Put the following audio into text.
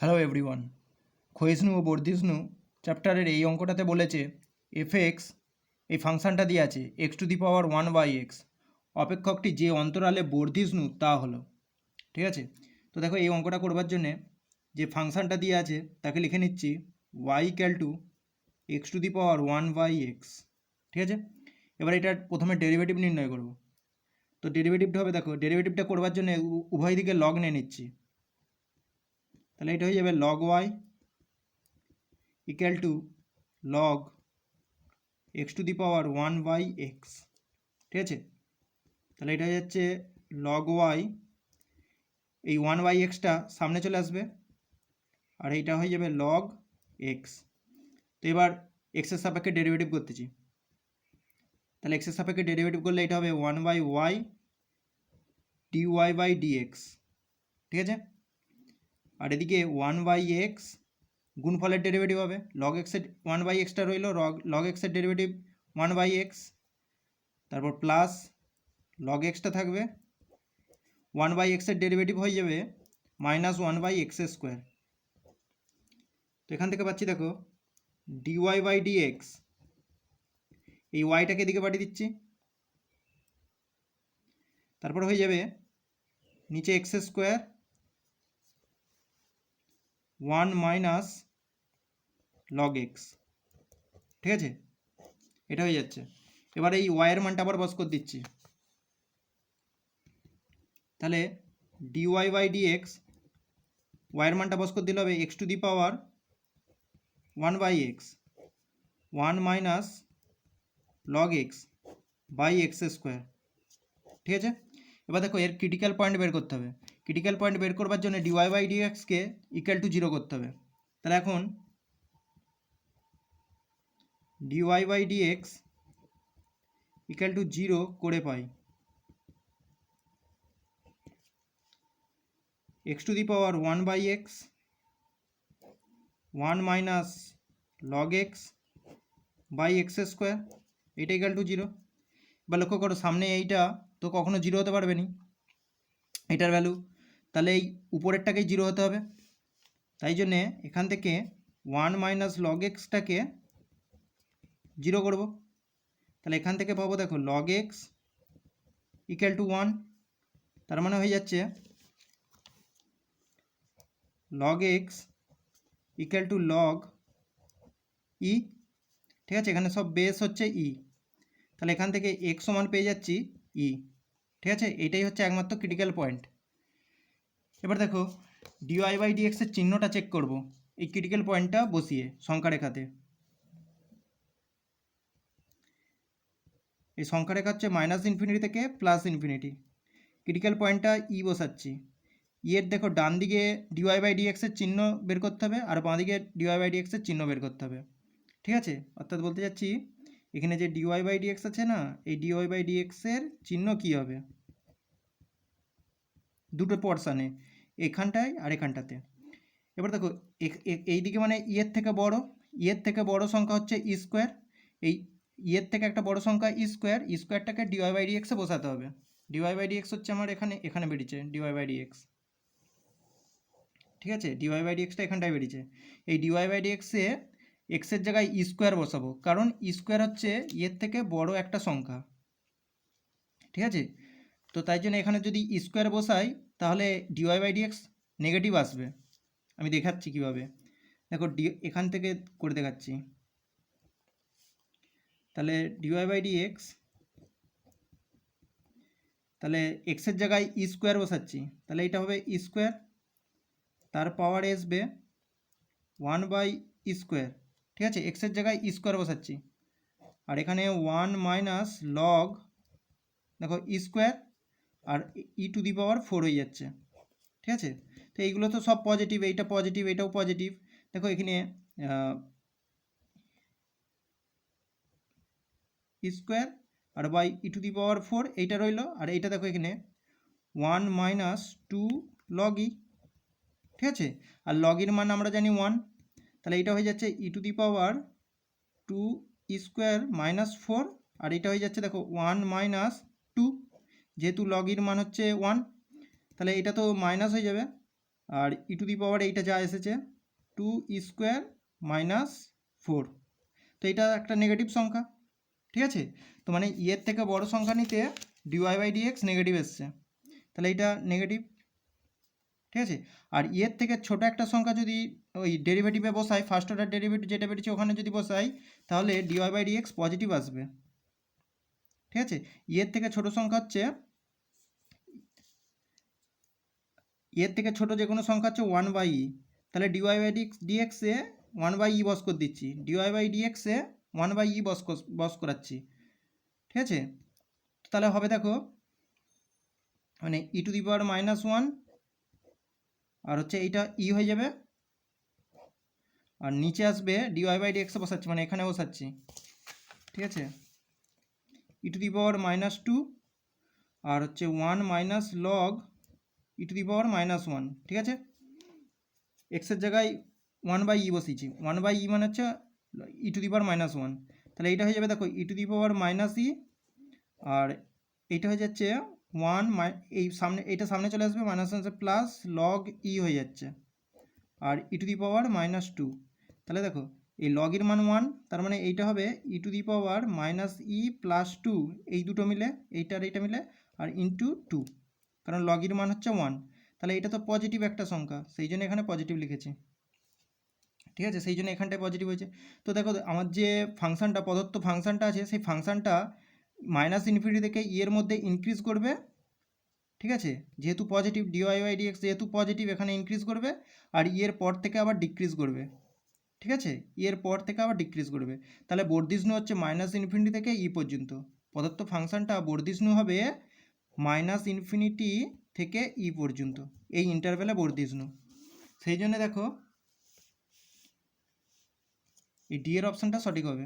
Hello everyone ক্ষয়িষ্ণু ও বর্ধিষ্ণু চ্যাপ্টারের এই অঙ্কটাতে বলেছে এফ এক্স এই ফাংশনটা দিয়ে আছে x to the power one by x অপেক্ষকটি যে অন্তরালে বর্ধিষ্ণু তা হলো। ঠিক আছে? তো দেখো, এই অঙ্কটা করবার জন্যে যে ফাংশনটা দিয়ে আছে তাকে লিখে নিচ্ছি y equal to x to the power one by x ঠিক আছে? এবার এটা প্রথমে ডেরিভেটিভ নির্ণয় করব। তো ডেরিভেটিভটা হবে, দেখো ডেরিভেটিভটা করবার জন্য উভয় দিকে লগ নিয়ে নিচ্ছি। তাহলে এটা হয়ে যাবে log y equal to log x to the power one by x ঠিক আছে? তাহলে এটা হয়ে যাচ্ছে লগ ওয়াই এই ওয়ান বাই এক্সটা সামনে চলে আসবে আর এইটা হয়ে যাবে লগ এক্স তো এবার এক্সের সাপেক্ষে ডেরিভেটিভ করতেছি। তাহলে এক্সের সাপেক্ষে ডেরিভেটিভ করলে এটা হবে one by y d y by d x ঠিক আছে? আর এদিকে ওয়ান বাই এক্স গুণফলের ডেরিভেটিভ হবে। লগ এক্সের ওয়ান বাই এক্সটা রইল লগ এক্সের ডেরিভেটিভ ওয়ান বাই এক্স তারপর প্লাস লগ এক্সটা থাকবে। ওয়ান বাই এক্সের ডেরিভেটিভ হয়ে যাবে minus one by x square তো এখান থেকে পাচ্ছি দেখো ডিওয়াই বাই ডি এক্স এই ওয়াইটাকে এদিকে পাঠিয়ে দিচ্ছি। তারপর হয়ে যাবে নিচে x square one minus log x ঠিক আছে? এটা হয়ে যাচ্ছে। এবার এই ওয়াইয়ের মানটা আবার বস করে দিচ্ছি। তাহলে ডিওয়াই বাই ডিএক্স ওয়াইয়ের মানটা বস করে দিলে হবে x to the power one by x one minus log x by x square ঠিক আছে? এবার দেখো এর ক্রিটিক্যাল পয়েন্ট বের করতে হবে। ক্রিটিক্যাল পয়েন্ট বের করবার জন্য ডিওয়াই বাই ডিএক্সকে ইকুয়াল টু জিরো করতে হবে। তাহলে এখন d y by d x equal to zero করে পাই। X to the power one by x one minus log x by x square এটা ইকাল টু জিরো এবার লক্ষ্য করো, সামনে এইটা তো কখনো জিরো হতে পারবে নি। এটার ভ্যালু তাহলে এই উপরেরটাকেই জিরো হতে হবে। তাই জন্যে এখান থেকে ওয়ান মাইনাস লগ এক্সটাকে জিরো করব। তাহলে এখান থেকে পাবো দেখো log x equal to one তার মানে হয়ে যাচ্ছে log x equal to log e ঠিক আছে, এখানে সব বেস হচ্ছে ই তাহলে এখান থেকে এক্স সমান পেয়ে যাচ্ছি ই ঠিক আছে, এটাই হচ্ছে একমাত্র ক্রিটিক্যাল পয়েন্ট এবার দেখো ডিওয়াই বাই ডিএক্সের চিহ্নটা চেক করব। এই ক্রিটিক্যাল পয়েন্টটা বসিয়ে সংখ্যা রেখাতে এই সংখ্যা রেখা হচ্ছে মাইনাস ইনফিনিটি থেকে প্লাস ইনফিনিটি ক্রিটিক্যাল পয়েন্টটা ই বসাচ্ছি। ইয়ের দেখো, ডান দিকে ডিওয়াই বাই ডিএক্সের চিহ্ন বের করতে হবে, আর বাঁ দিকে ডিওয়াই বাই ডিএক্সের চিহ্ন বের করতে হবে। ঠিক আছে? অর্থাৎ বলতে যাচ্ছি এখানে যে ডিওয়াই বাই ডিএক্স আছে না, এই ডিওয়াই বাই ডিএক্সের চিহ্ন কী হবে? দুটো পর্সানে এখানটায় আর এখানটাতে। এবার দেখো এই দিকে মানে ইয়ের থেকে বড়, ইয়ের থেকে বড় সংখ্যা হচ্ছে ই স্কোয়ার। এই ইয়ের থেকে একটা বড় সংখ্যা ই স্কোয়ার, ই স্কোয়ারটাকে ডিওয়াই বাই ডিএক্সে বসাতে হবে। ডিওয়াই বাই ডিএক্স হচ্ছে আমার এখানে এখানে বেরিয়েছে ডিওয়াই বাই ডিএক্স ঠিক আছে? ডিওয়াই বাই ডিএক্সটা এখানটায় বেরিয়েছে। এই ডিওয়াই বাই ডিএক্সে এক্সের জায়গায় ই স্কোয়ার বসাবো, কারণ ই স্কোয়ার হচ্ছে ইয়ের থেকে বড় একটা সংখ্যা। ঠিক আছে? তো তাই জন্য এখানে যদি স্কোয়ার বসাই, তাহলে ডিওয়াই বাই ডিএক্স নেগেটিভ আসবে। আমি দেখাচ্ছি কীভাবে। দেখো ডি এখান থেকে করে দেখাচ্ছি। তাহলে ডিওয়াই বাই ডিএক্স তাহলে এক্সের জায়গায় ই স্কোয়ার বসাচ্ছি। তাহলে এটা হবে ই স্কোয়ার তার পাওয়ার আসবে ওয়ান বাই ই স্কোয়ার ঠিক আছে? এক্সের জায়গায় ই স্কোয়ার বসাচ্ছি। আর এখানে ওয়ান মাইনাস লগ দেখো e square R e to the power four হয়ে যাচ্ছে। ঠিক আছে? তো এইগুলো তো সব পজিটিভ এইটা পজিটিভ এটাও পজিটিভ দেখো এখানে square R by e to the power four এইটা রইল। আর এইটা দেখো এখানে one minus two log e ঠিক আছে? আর লগের মান আমরা জানি ওয়ান তাহলে এটা হয়ে যাচ্ছে e to the power two square minus four আর এটা হয়ে যাচ্ছে দেখো ওয়ান মাইনাস টু যেহেতু লগের মান হচ্ছে ওয়ান তাহলে এটা তো মাইনাস হয়ে যাবে। আর ই টু দি পাওয়ার এইটা যা এসেছে টু স্কোয়ার মাইনাস ফোর তো এটা একটা নেগেটিভ সংখ্যা, ঠিক আছে? তো মানে ইয়ের থেকে বড় সংখ্যা নিতে ডিওয়াই বাই ডিএক্স নেগেটিভ এসছে। তাহলে এটা নেগেটিভ ঠিক আছে? আর ইয়ের থেকে ছোট একটা সংখ্যা যদি ওই ডেরিভেটিভে বসাই ফার্স্ট অর্ডার ডেরিভেটিভ যেটা বেরিয়েছে ওখানে যদি বসাই, তাহলে ডিওয়াই বাই ডিএক্স পজিটিভ আসবে। ঠিক আছে? ইয়ের থেকে ছোট সংখ্যা হচ্ছে এর থেকে ছোট যে কোনো সংখ্যা হচ্ছে ওয়ান বাই ই তাহলে d y by d x ডিএক্সে one by e বস করে দিচ্ছি। ডিওয়াই বাই ডিএক্সে ওয়ান বাই ই বস বস করাচ্ছি। ঠিক আছে? তাহলে হবে দেখো মানে e to the power minus one আর হচ্ছে এইটা ই হয়ে যাবে। আর নিচে আসবে ডিওয়াই বাই ডিএক্সে বসাচ্ছি মানে এখানে বসাচ্ছি। ঠিক আছে? E to the power minus two আর হচ্ছে one minus log e to the power minus one ঠিক আছে? এক্সের জায়গায় ওয়ান বাই ই বসিয়েছি। ওয়ান বাই ই মানে হচ্ছে e to the power minus one তাহলে এইটা হয়ে যাবে, দেখো ই টু দি পাওয়ার মাইনাস ই আর এইটা হয়ে যাচ্ছে ওয়ান এই সামনে, এইটা সামনে চলে আসবে minus one plus log e হয়ে যাচ্ছে। আর e to the power minus two তাহলে দেখো, এই লগের মান ওয়ান তার মানে এইটা হবে e to the power minus e plus two এই দুটো মিলে এইটা আর এইটা মিলে, আর ইন্টু টু কারণ লগের মান হচ্ছে ওয়ান তাহলে এটা তো পজিটিভ একটা সংখ্যা, সেই জন্য এখানে পজিটিভ লিখেছি। ঠিক আছে? সেই জন্য এখানটায় পজিটিভ হয়েছে। তো দেখো, আমার যে ফাংশনটা প্রদত্ত ফাংশানটা আছে, সেই ফাংশনটা মাইনাস ইনফিনিটি থেকে ই এর মধ্যে ইনক্রিজ করবে। ঠিক আছে? যেহেতু positive d y y d x যেহেতু পজিটিভ এখানে ইনক্রিজ করবে, আর ই এর পর থেকে আবার ডিক্রিজ করবে। ঠিক আছে? ই এর পর থেকে আবার ডিক্রিজ করবে। তাহলে বর্ধিষ্ণু হচ্ছে মাইনাস ইনফিনিটি থেকে ই পর্যন্ত। প্রদত্ত ফাংশানটা বর্ধিষ্ণু হবে মাইনাস ইনফিনিটি থেকে ই পর্যন্ত। এই ইন্টারভেলে বর্ধিষ্ণু সেই জন্য দেখো, এই ডি এর অপশানটা সঠিক হবে।